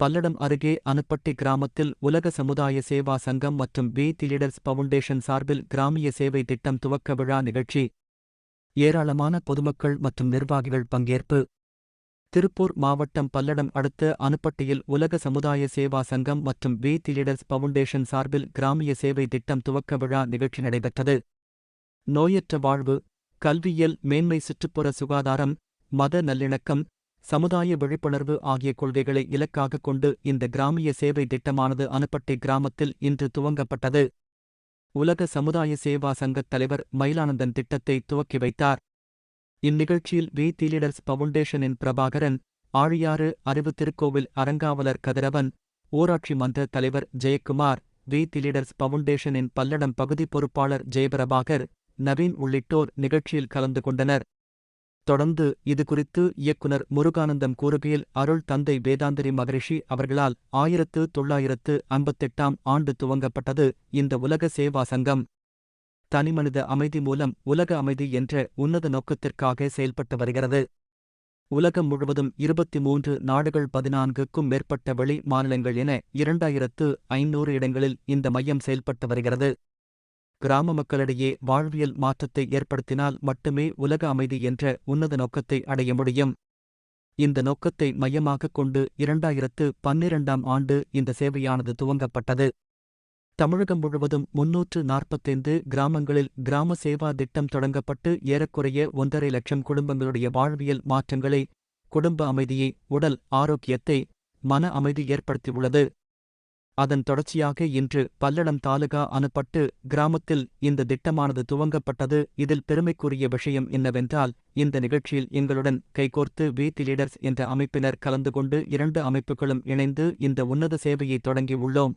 பல்லடம் அருகே அனுப்பட்டி கிராமத்தில் உலக சமுதாய சேவா சங்கம் மற்றும் வி திலீடர்ஸ் பவுண்டேஷன் சார்பில் கிராமிய சேவை திட்டம் துவக்க விழா நிகழ்ச்சி. ஏராளமான பொதுமக்கள் மற்றும் நிர்வாகிகள் பங்கேற்பு. திருப்பூர் மாவட்டம் பல்லடம் அடுத்த அனுப்பட்டியில் உலக சமுதாய சேவா சங்கம் மற்றும் வி திலீடர்ஸ் பவுண்டேஷன் சார்பில் கிராமிய சேவை திட்டம் துவக்க விழா நிகழ்ச்சி நடைபெற்றது. நோயற்ற வாழ்வு கல்வியியல் மேன்மை சுற்றுப்புற சுகாதாரம் மத நல்லிணக்கம் சமுதாய விழிப்புணர்வு ஆகிய கொள்கைகளை இலக்காகக் கொண்டு இந்த கிராமிய சேவை திட்டமானது அனுப்பட்டி கிராமத்தில் இன்று துவங்கப்பட்டது. உலக சமுதாய சேவா சங்கத் தலைவர் மயிலானந்தன் திட்டத்தை துவக்கி வைத்தார். இந்நிகழ்ச்சியில் வி. திலீடர்ஸ் பவுண்டேஷனின் பிரபாகரன் ஆழியாறு அறிவு திருக்கோவில் அறங்காவலர் கதிரவன் ஊராட்சி மன்ற தலைவர் ஜெயக்குமார் வி. திலீடர்ஸ் பவுண்டேஷனின் பல்லடம் பகுதி பொறுப்பாளர் ஜெயபிரபாகர் நவீன் உள்ளிட்டோர் நிகழ்ச்சியில் கலந்து கொண்டனர். தொடர்ந்து இதுகுறித்து இயக்குனர் முருகானந்தம் கூறுகையில் அருள் தந்தை வேதாந்திரி மகரிஷி அவர்களால் ஆயிரத்து தொள்ளாயிரத்து ஐம்பத்தெட்டாம் ஆண்டு துவங்கப்பட்டது இந்த உலக சேவா சங்கம். தனிமனித அமைதி மூலம் உலக அமைதி என்ற உன்னத நோக்கத்திற்காக செயல்பட்டு வருகிறது. உலகம் முழுவதும் இருபத்தி மூன்று நாடுகள் பதினான்குக்கும் மேற்பட்ட வெளி மாநிலங்கள் என இரண்டாயிரத்து ஐநூறு இடங்களில் இந்த மையம் செயல்பட்டு வருகிறது. கிராம மக்களிடையே வாழ்வியல் மாற்றத்தை ஏற்படுத்தினால் மட்டுமே உலக அமைதி என்ற உன்னத நோக்கத்தை அடைய முடியும். இந்த நோக்கத்தை மையமாகக் கொண்டு இரண்டாயிரத்து பன்னிரண்டாம் ஆண்டு இந்த சேவையானது துவங்கப்பட்டது. தமிழகம் முழுவதும் முன்னூற்று நாற்பத்தைந்து கிராமங்களில் கிராம சேவா திட்டம் தொடங்கப்பட்டு ஏறக்குறைய ஒன்றரை லட்சம் குடும்பங்களுடைய வாழ்வியல் மாற்றங்களை குடும்ப அமைதியை உடல் ஆரோக்கியத்தை மன அமைதி ஏற்படுத்தியுள்ளது. அதன் தொடர்ச்சியாக இன்று பல்லடம் தாலுகா அனுப்பட்டு கிராமத்தில் இந்த திட்டமானது துவங்கப்பட்டது. இதில் பெருமைக்குரிய விஷயம் என்னவென்றால் இந்த நிகழ்ச்சியில் எங்களுடன் கைகோர்த்து வீத்தி லீடர்ஸ் என்ற அமைப்பினர் கலந்து கொண்டு இரண்டு அமைப்புகளும் இணைந்து இந்த உன்னத சேவையை தொடங்கியுள்ளோம்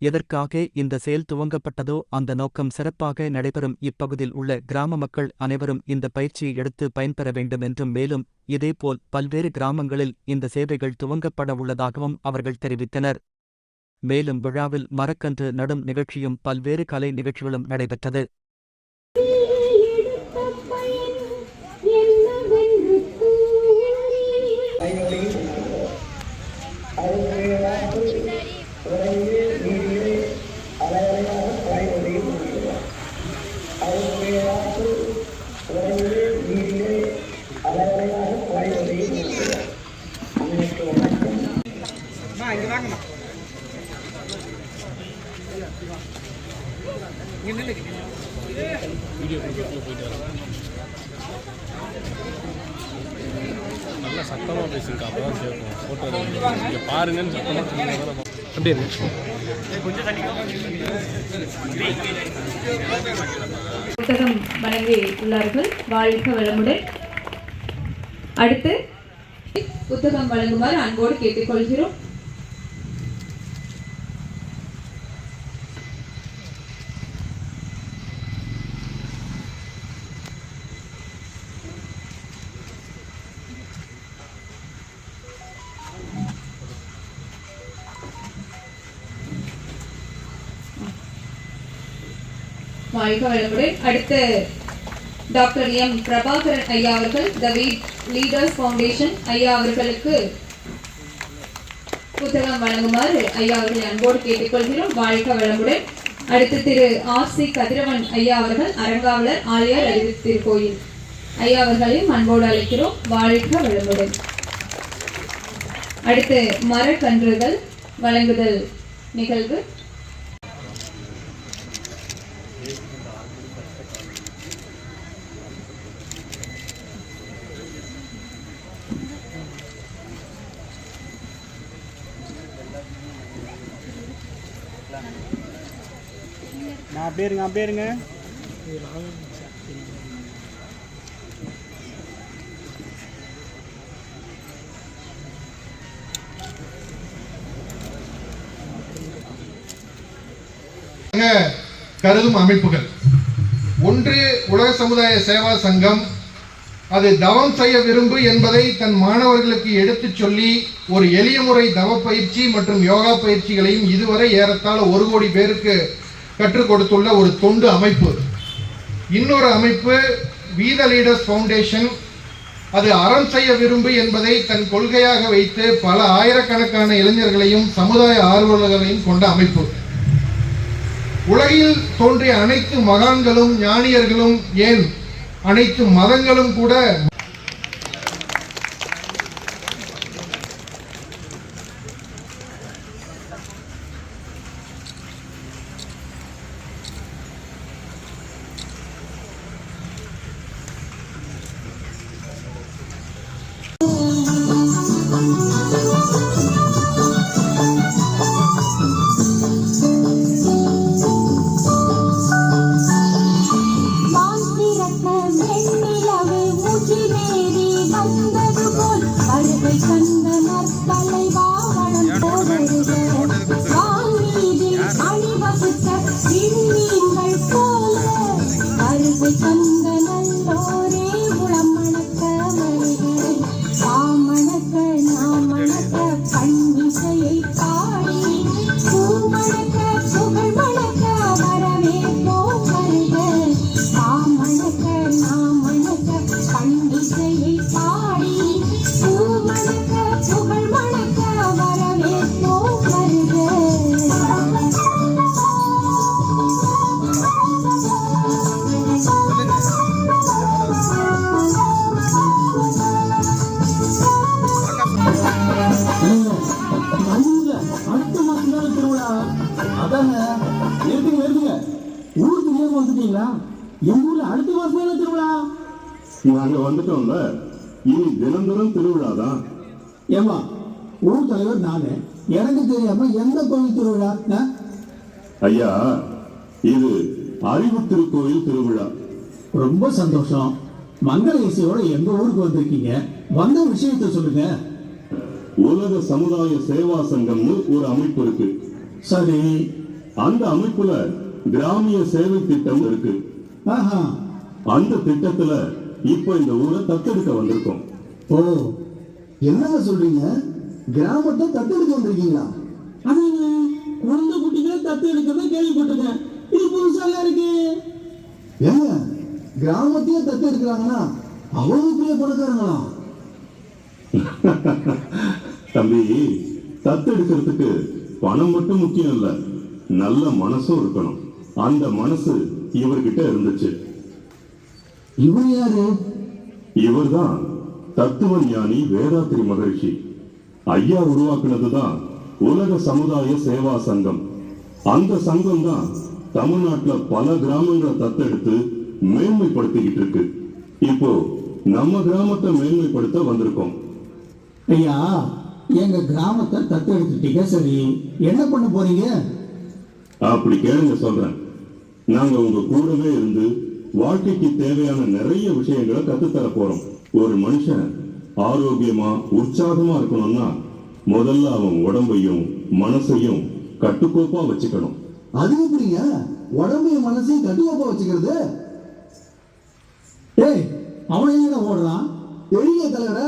எதற்காக இந்த செயல் துவங்கப்பட்டதோ அந்த நோக்கம் சிறப்பாக நடைபெறும். இப்பகுதியில் உள்ள கிராம மக்கள் அனைவரும் இந்த பயிற்சியை எடுத்து பயன்பெற வேண்டும் என்றும் மேலும் இதேபோல் பல்வேறு கிராமங்களில் இந்த சேவைகள் துவங்கப்பட உள்ளதாகவும் அவர்கள் தெரிவித்தனர். மேலும் விழாவில் மரக்கன்று நடும் நிகழ்ச்சியும் பல்வேறு கலை நிகழ்ச்சிகளும் நடைபெற்றது. எடுத்த இங்கே பாருங்கன்னு சத்தமாக சொன்னீங்கன்னா அப்படியே இருக்கு புத்தகம் வழங்கி உள்ளார்கள் வாழ்க வளமுடன். அடுத்து புத்தகம் வழங்குமாறு அன்போடு கேட்டுக்கொள்கிறோம். வாழ்க வளமுடன் அடுத்து டாக்டர் எம். பிரபாகரன் ஐயா அவர்கள் த லீடர்ஸ் ஃபவுண்டேஷன் ஐயா அவர்களுக்கு புத்தகம் வழங்குமாறு ஐயா அவர்களை அன்போடு கேட்டுக்கொள்கிறோம். வாழ்க வளமுடன் அடுத்து திரு. ஆர். சி. கதிரவன் ஐயா அவர்கள் அரங்காவலர் ஆலியார் அறிவு திருக்கோயில். ஐயா அவர்களையும் அன்போடு அழைக்கிறோம். வாழ்க வளமுடன் அடுத்து மரக்கன்றுகள் வழங்குதல் நிகழ்வு. அப்படியே இருங்க அப்படியே இருங்க கருதும் அமைப்புகள். ஒன்று உலக சமுதாய சேவா சங்கம் அது தவம் செய்ய விரும்பு என்பதை தன் மாணவர்களுக்கு எடுத்துச் சொல்லி ஒரு எளிய முறை தவ பயிற்சி மற்றும் யோகா பயிற்சிகளையும் இதுவரை ஏறத்தாழ ஒரு கோடி பேருக்கு கற்றுக் கொடுத்துள்ள ஒரு தொண்டு அமைப்பு. இன்னொரு அமைப்பு வீத லீடர்ஸ் ஃபவுண்டேஷன் அது அறம் செய்ய விரும்பு என்பதை தன் கொள்கையாக வைத்து பல ஆயிரக்கணக்கான இளைஞர்களையும் சமுதாய ஆர்வலர்களையும் கொண்ட அமைப்பு. உலகில் தோன்றிய அனைத்து மகான்களும் ஞானியர்களும் ஏன் அனைத்து மதங்களும் கூட Thank you. வந்துட்டீங்களா எங்க ஊர்ல அடுத்த மாசம் தானே திருவிழா? நாங்க வந்துட்டோம்ல. இனி தினந்தோறும் திருவிழா தான் ஏமா ஊர் தலைவர் நானு. எனக்கு தெரியாம எந்த கோயில் திருவிழா? ஐயா இது அறிவு திருக்கோயில் திருவிழா. ரொம்ப சந்தோஷம். மங்கள இசையோட எங்க ஊருக்கு வந்திருக்கீங்க? வந்த விஷயத்த சொல்லுங்க. உலக சமுதாய சேவா சங்கம்னு ஒரு அமைப்பு இருக்கு. சரி. அந்த அமைப்புல கிராமிய சேவை திட்டம் இருக்கு. ஆஹா. அந்த திட்டத்துல இப்ப இந்த ஊரை தத்தெடுக்க வந்திருக்கோம். ஓ என்னங்க சொல்றீங்க? கிராமத்தை தத்தெடுக்க வந்திருக்கீங்களா? அதுங்க குழந்தை குட்டிகளை தத்து எடுக்கிறத கேள்விப்பட்டிருக்கேன். இது புதுசால இருக்கு? ஏங்க கிராமத்தையே தத்து எடுக்கிறாங்கன்னா அவ்வளவு பெரிய பணக்காரங்களா? தம்பி தத்தெடுக்கிறதுக்கு பணம் மட்டும் முக்கியம் இல்ல. நல்ல மனசும் இருக்கணும். அந்த மனசு இவர்கிட்ட இருந்துச்சு. இவர் யாரு? இவர்தான் தத்துவ ஞானி வேதாத்ரி மகரிஷி. ஐயா உருவாக்குனதுதான் உலக சமுதாய சேவா சங்கம். அந்த சங்கம் தான் தமிழ்நாட்டுல பல கிராமங்களை தத்தெடுத்து மேன்மைப்படுத்திக்கிட்டு இருக்கு இப்போ நம்ம கிராமத்தை மேன்மைப்படுத்த வந்திருக்கோம். ஐயா எங்க கிராமத்தை தத்து எடுத்துட்டீங்க சரி. என்ன பண்ண போறீங்க? அப்படி கேளுங்க சொல்றேன். நாங்க உங்க கூடவே இருந்து வாழ்க்கைக்கு தேவையான நிறைய விஷயங்களை கத்துத்தர போறோம். ஒரு மனுஷன் ஆரோக்கியமா உற்சாகமா இருக்கணும்னா முதல்ல அவன் உடம்பையும் மனசையும் கட்டுக்கோப்பா வச்சுக்கணும். அது எப்படிங்க? உடம்பையும் மனசையும் கட்டுக்கோப்பா வச்சுக்கிறது? ஏய் அவன் எங்க ஓடுறான்? பெரிய தலைவர?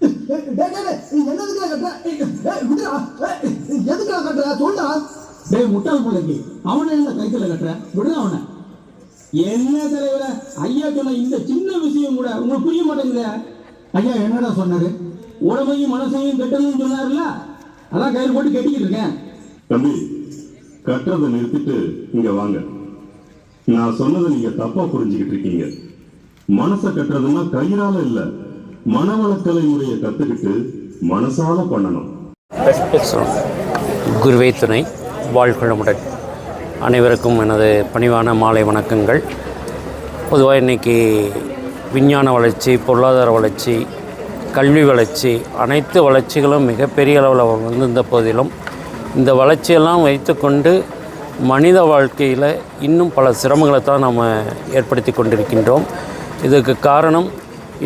என்னதுக்கு கட்டுற? எதுக்கு ஏய், விடுடா. கட்டுற? டேய் முட்டாள் பிள்ளைக்கு. அவனை என்ன கைத்துல கட்டுற? விடுடா அவனை. என்ன தலைவர? ஐயா சொன்ன இந்த சின்ன விஷயம் கூட உங்களுக்கு புரிய மாட்டேங்குதே. ஐயா என்னடா சொன்னாரு? உடம்பையும் மனசையும் கட்டணும்னு சொன்னாருல்ல? அதான் கயிறு போட்டு கட்டிக்கிட்டு இருக்கேன். தம்பி கட்டுறதை நிறுத்திட்டு இங்க வாங்க. நான் சொன்னதை நீங்க தப்பா புரிஞ்சுக்கிட்டு இருக்கீங்க. மனசை கட்டுறதுன்னா கயிறால இல்ல மனவளக்கலை முறையை கத்துக்கிட்டு மனசால பண்ணணும். குருவே துணை வாழ்குளமுடன் அனைவருக்கும் எனது பணிவான மாலை வணக்கங்கள். பொதுவாக இன்றைக்கி விஞ்ஞான வளர்ச்சி பொருளாதார வளர்ச்சி கல்வி வளர்ச்சி அனைத்து வளர்ச்சிகளும் மிகப்பெரிய அளவில் வந்திருந்த போதிலும் இந்த வளர்ச்சியெல்லாம் வைத்துக்கொண்டு மனித வாழ்க்கையில் இன்னும் பல சிரமங்களை தான் நாம் ஏற்படுத்தி கொண்டிருக்கின்றோம். இதுக்கு காரணம்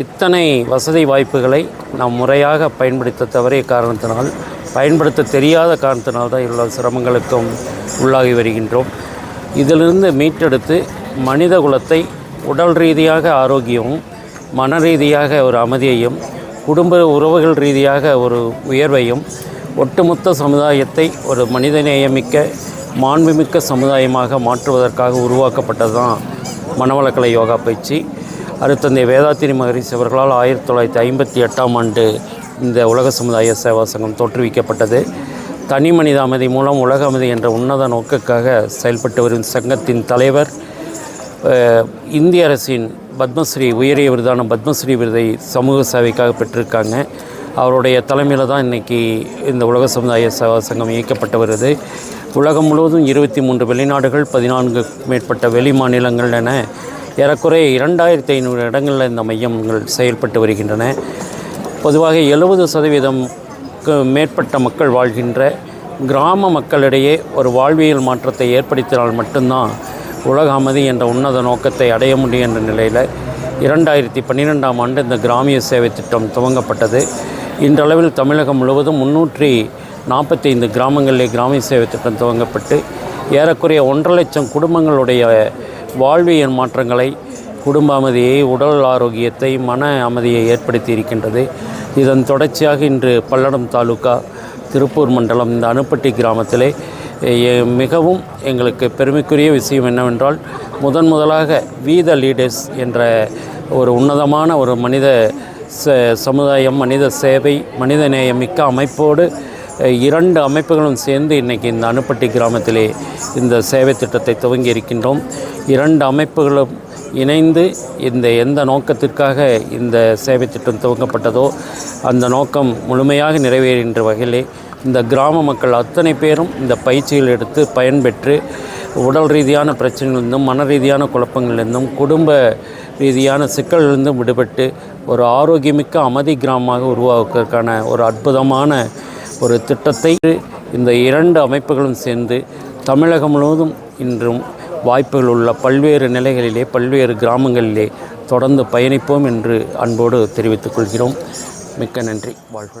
இத்தனை வசதி வாய்ப்புகளை நாம் முறையாக பயன்படுத்த தவறிய காரணத்தினால் பயன்படுத்த தெரியாத காரணத்தினால் தான் இவ்வளோ சிரமங்களுக்கும் உள்ளாகி வருகின்றோம். இதிலிருந்து மீட்டெடுத்து மனித குலத்தை உடல் ரீதியாக ஆரோக்கியமும் மன ரீதியாக ஒரு அமைதியையும் குடும்ப உறவுகள் ரீதியாக ஒரு உயர்வையும் ஒட்டுமொத்த சமுதாயத்தை ஒரு மனிதநேயமிக்க மாண்புமிக்க சமுதாயமாக மாற்றுவதற்காக உருவாக்கப்பட்டது தான் மனவளக்கலை யோகா பயிற்சி. அருத்தந்தை வேதாத்திரி மகரிஷி அவர்களால் ஆயிரத்தி தொள்ளாயிரத்தி ஐம்பத்தி எட்டாம் ஆண்டு இந்த உலக சமுதாய சேவா சங்கம் தோற்றுவிக்கப்பட்டது. தனி மனித அமைதி மூலம் உலக அமைதி என்ற உன்னத நோக்கக்காக செயல்பட்டு வரும் சங்கத்தின் தலைவர் இந்திய அரசின் பத்மஸ்ரீ உயரிய விருதான பத்மஸ்ரீ விருதை சமூக சேவைக்காக பெற்றிருக்காங்க. அவருடைய தலைமையில் தான் இன்றைக்கி இந்த உலக சமுதாய சேவா சங்கம் இயக்கப்பட்டு வருது. உலகம் முழுவதும் இருபத்தி மூன்று வெளிநாடுகள் பதினான்கு மேற்பட்ட வெளி மாநிலங்கள் என ஏறக்குறைய இரண்டாயிரத்தி ஐநூறு இடங்களில் இந்த மையங்கள் செயல்பட்டு வருகின்றன. பொதுவாக எழுபது சதவீதம் மேற்பட்ட மக்கள் வாழ்கின்ற கிராம மக்களிடையே ஒரு வாழ்வியல் மாற்றத்தை ஏற்படுத்தினால் மட்டும்தான் உலக அமைதி என்ற உன்னத நோக்கத்தை அடைய முடியும் என்ற நிலையில் இரண்டாயிரத்தி பன்னிரெண்டாம் ஆண்டு இந்த கிராமிய சேவை திட்டம் துவங்கப்பட்டது. இன்றளவில் தமிழகம் முழுவதும் முன்னூற்றி நாற்பத்தைந்து கிராமங்களிலே கிராமிய சேவை திட்டம் துவங்கப்பட்டு ஏறக்குறைய ஒன்றரை லட்சம் குடும்பங்களுடைய வாழ்வியல் மாற்றங்களை குடும்ப அமைதியை உடல் ஆரோக்கியத்தை மன அமைதியை ஏற்படுத்தி இருக்கின்றது. இதன் தொடர்ச்சியாக இன்று பல்லடம் தாலுகா திருப்பூர் மண்டலம் இந்த அணுப்பட்டி கிராமத்திலே மிகவும் எங்களுக்கு பெருமைக்குரிய விஷயம் என்னவென்றால் முதன் முதலாக வீத லீடர்ஸ் என்ற ஒரு உன்னதமான ஒரு மனித ச சமுதாயம் மனித சேவை மனிதநேயமிக்க அமைப்போடு இரண்டு அமைப்புகளும் சேர்ந்து இன்றைக்கி இந்த அணுப்பட்டி கிராமத்திலே இந்த சேவை திட்டத்தை துவங்கி இருக்கின்றோம் இரண்டு அமைப்புகளும் இணைந்து இந்த எந்த நோக்கத்திற்காக இந்த சேவை திட்டம் துவங்கப்பட்டதோ அந்த நோக்கம் முழுமையாக நிறைவேறுகின்ற வகையிலே இந்த கிராம மக்கள் அத்தனை பேரும் இந்த பயிற்சிகள் எடுத்து பயன்பெற்று உடல் ரீதியான பிரச்சனைகளிலிருந்தும் மன ரீதியான குழப்பங்களிலிருந்தும் குடும்ப ரீதியான சிக்கல்களிலிருந்தும் விடுபட்டு ஒரு ஆரோக்கியமிக்க அமைதி கிராமமாக உருவாக்குவதற்கான ஒரு அற்புதமான ஒரு திட்டத்தை இந்த இரண்டு அமைப்புகளும் சேர்ந்து தமிழகம் முழுவதும் இன்றும் வாய்ப்புகள் உள்ள பல்வேறு நிலைகளிலே பல்வேறு கிராமங்களிலே தொடர்ந்து பயணிப்போம் என்று அன்போடு தெரிவித்துக் கொள்கிறோம். மிக்க நன்றி. வாழ்க